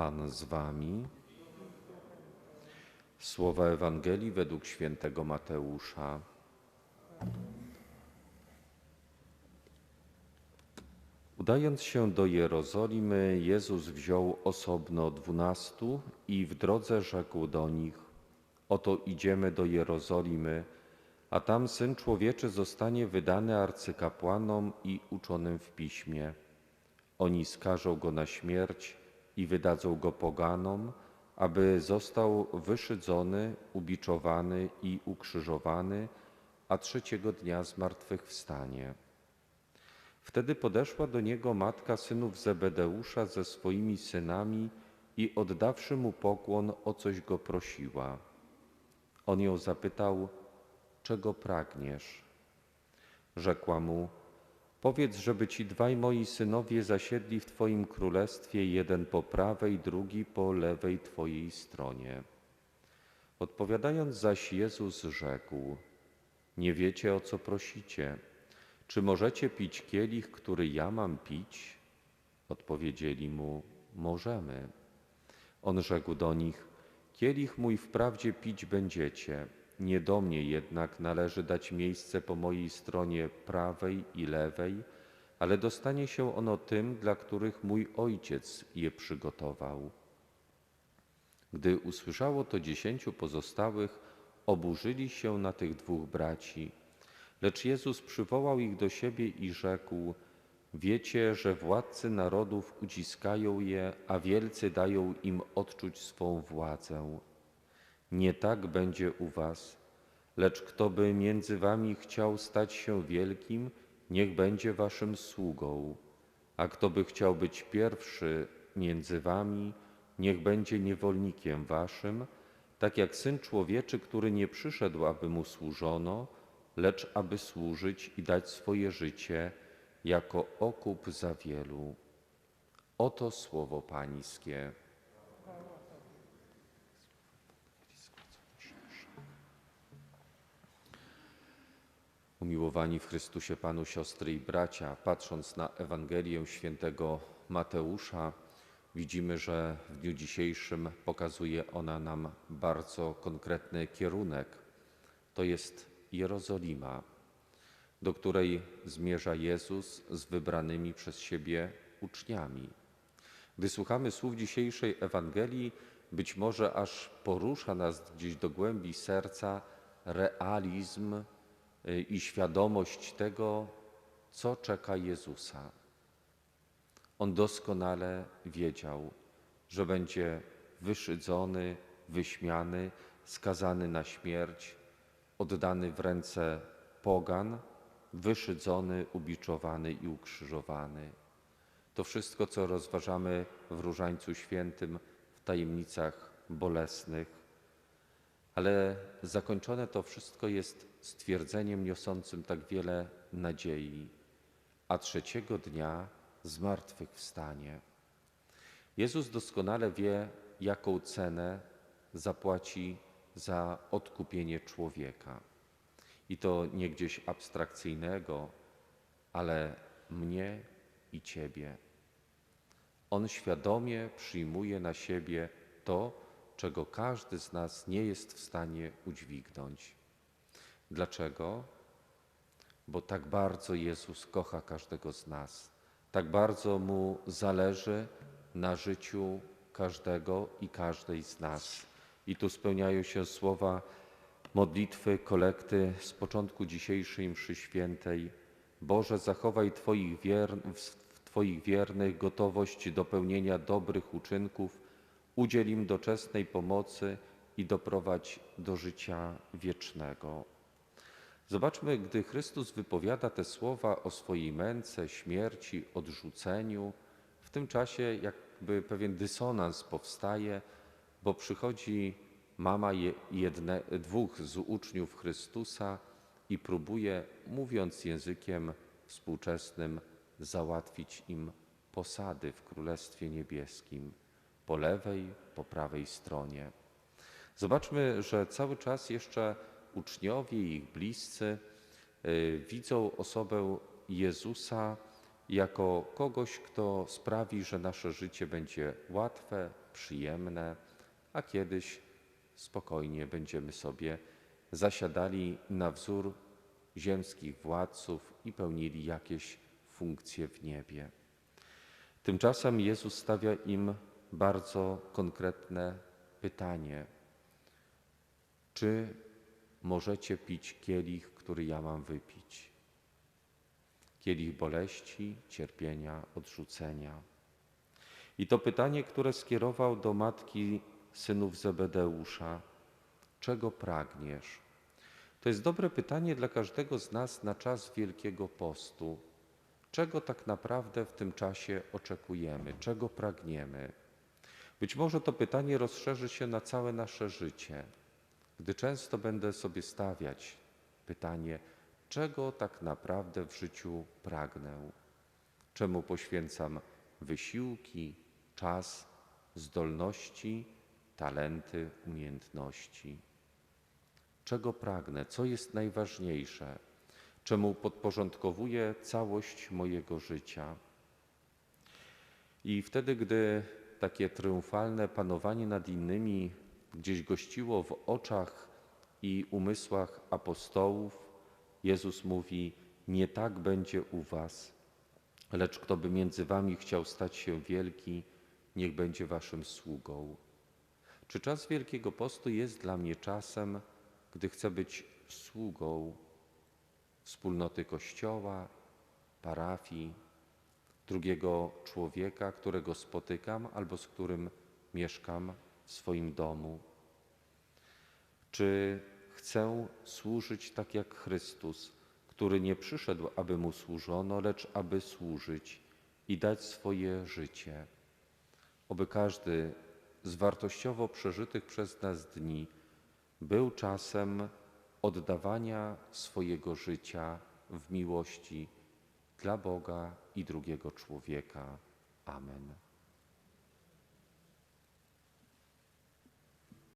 Pan z wami. Słowa Ewangelii według świętego Mateusza. Udając się do Jerozolimy, Jezus wziął osobno dwunastu i w drodze rzekł do nich: Oto idziemy do Jerozolimy, a tam syn człowieczy zostanie wydany arcykapłanom i uczonym w piśmie. Oni skażą go na śmierć i wydadzą go poganom, aby został wyszydzony, ubiczowany i ukrzyżowany, a trzeciego dnia zmartwychwstanie. Wtedy podeszła do niego matka synów Zebedeusza ze swoimi synami i oddawszy mu pokłon, o coś go prosiła. On ją zapytał, czego pragniesz? Rzekła mu, powiedz, żeby ci dwaj moi synowie zasiedli w Twoim królestwie, jeden po prawej, drugi po lewej Twojej stronie. Odpowiadając zaś Jezus rzekł, nie wiecie o co prosicie. Czy możecie pić kielich, który ja mam pić? Odpowiedzieli mu, możemy. On rzekł do nich, kielich mój wprawdzie pić będziecie, nie do mnie jednak należy dać miejsce po mojej stronie prawej i lewej, ale dostanie się ono tym, dla których mój Ojciec je przygotował. Gdy usłyszało to dziesięciu pozostałych, oburzyli się na tych dwóch braci. Lecz Jezus przywołał ich do siebie i rzekł: Wiecie, że władcy narodów uciskają je, a wielcy dają im odczuć swą władzę. Nie tak będzie u was, lecz kto by między wami chciał stać się wielkim, niech będzie waszym sługą, a kto by chciał być pierwszy między wami, niech będzie niewolnikiem waszym, tak jak Syn Człowieczy, który nie przyszedł, aby mu służono, lecz aby służyć i dać swoje życie jako okup za wielu. Oto słowo Pańskie. Umiłowani w Chrystusie Panu siostry i bracia, patrząc na Ewangelię świętego Mateusza, widzimy, że w dniu dzisiejszym pokazuje ona nam bardzo konkretny kierunek. To jest Jerozolima, do której zmierza Jezus z wybranymi przez siebie uczniami. Gdy słuchamy słów dzisiejszej Ewangelii, być może aż porusza nas gdzieś do głębi serca realizm i świadomość tego, co czeka Jezusa. On doskonale wiedział, że będzie wyszydzony, wyśmiany, skazany na śmierć, oddany w ręce pogan, wyszydzony, ubiczowany i ukrzyżowany. To wszystko, co rozważamy w Różańcu Świętym, w tajemnicach bolesnych, ale zakończone to wszystko jest stwierdzeniem niosącym tak wiele nadziei, a trzeciego dnia zmartwychwstanie. Jezus doskonale wie, jaką cenę zapłaci za odkupienie człowieka. I to nie gdzieś abstrakcyjnego, ale mnie i Ciebie. On świadomie przyjmuje na siebie to, czego każdy z nas nie jest w stanie udźwignąć. Dlaczego? Bo tak bardzo Jezus kocha każdego z nas, tak bardzo mu zależy na życiu każdego i każdej z nas. I tu spełniają się słowa modlitwy, kolekty z początku dzisiejszej mszy świętej. Boże, zachowaj Twoich, wier... Twoich wiernych gotowość do pełnienia dobrych uczynków, udziel im doczesnej pomocy i doprowadź do życia wiecznego. Zobaczmy, gdy Chrystus wypowiada te słowa o swojej męce, śmierci, odrzuceniu, w tym czasie jakby pewien dysonans powstaje, bo przychodzi mama jedne, dwóch z uczniów Chrystusa i próbuje, mówiąc językiem współczesnym, załatwić im posady w Królestwie Niebieskim po lewej, po prawej stronie. Zobaczmy, że cały czas jeszcze uczniowie i ich bliscy y, widzą osobę Jezusa jako kogoś, kto sprawi, że nasze życie będzie łatwe, przyjemne, a kiedyś spokojnie będziemy sobie zasiadali na wzór ziemskich władców i pełnili jakieś funkcje w niebie. Tymczasem Jezus stawia im bardzo konkretne pytanie: Czy możecie pić kielich, który ja mam wypić? Kielich boleści, cierpienia, odrzucenia. I to pytanie, które skierował do matki synów Zebedeusza: Czego pragniesz? To jest dobre pytanie dla każdego z nas na czas Wielkiego Postu. Czego tak naprawdę w tym czasie oczekujemy? Czego pragniemy? Być może to pytanie rozszerzy się na całe nasze życie, gdy często będę sobie stawiać pytanie, czego tak naprawdę w życiu pragnę, czemu poświęcam wysiłki, czas, zdolności, talenty, umiejętności. Czego pragnę, co jest najważniejsze, czemu podporządkowuję całość mojego życia. I wtedy, gdy takie triumfalne panowanie nad innymi gdzieś gościło w oczach i umysłach apostołów, Jezus mówi: Nie tak będzie u Was, lecz kto by między Wami chciał stać się wielki, niech będzie Waszym sługą. Czy czas Wielkiego Postu jest dla mnie czasem, gdy chcę być sługą wspólnoty Kościoła, parafii, drugiego człowieka, którego spotykam albo z którym mieszkam w swoim domu? Czy chcę służyć tak jak Chrystus, który nie przyszedł, aby mu służono, lecz aby służyć i dać swoje życie? Oby każdy z wartościowo przeżytych przez nas dni był czasem oddawania swojego życia w miłości dla Boga i drugiego człowieka. Amen.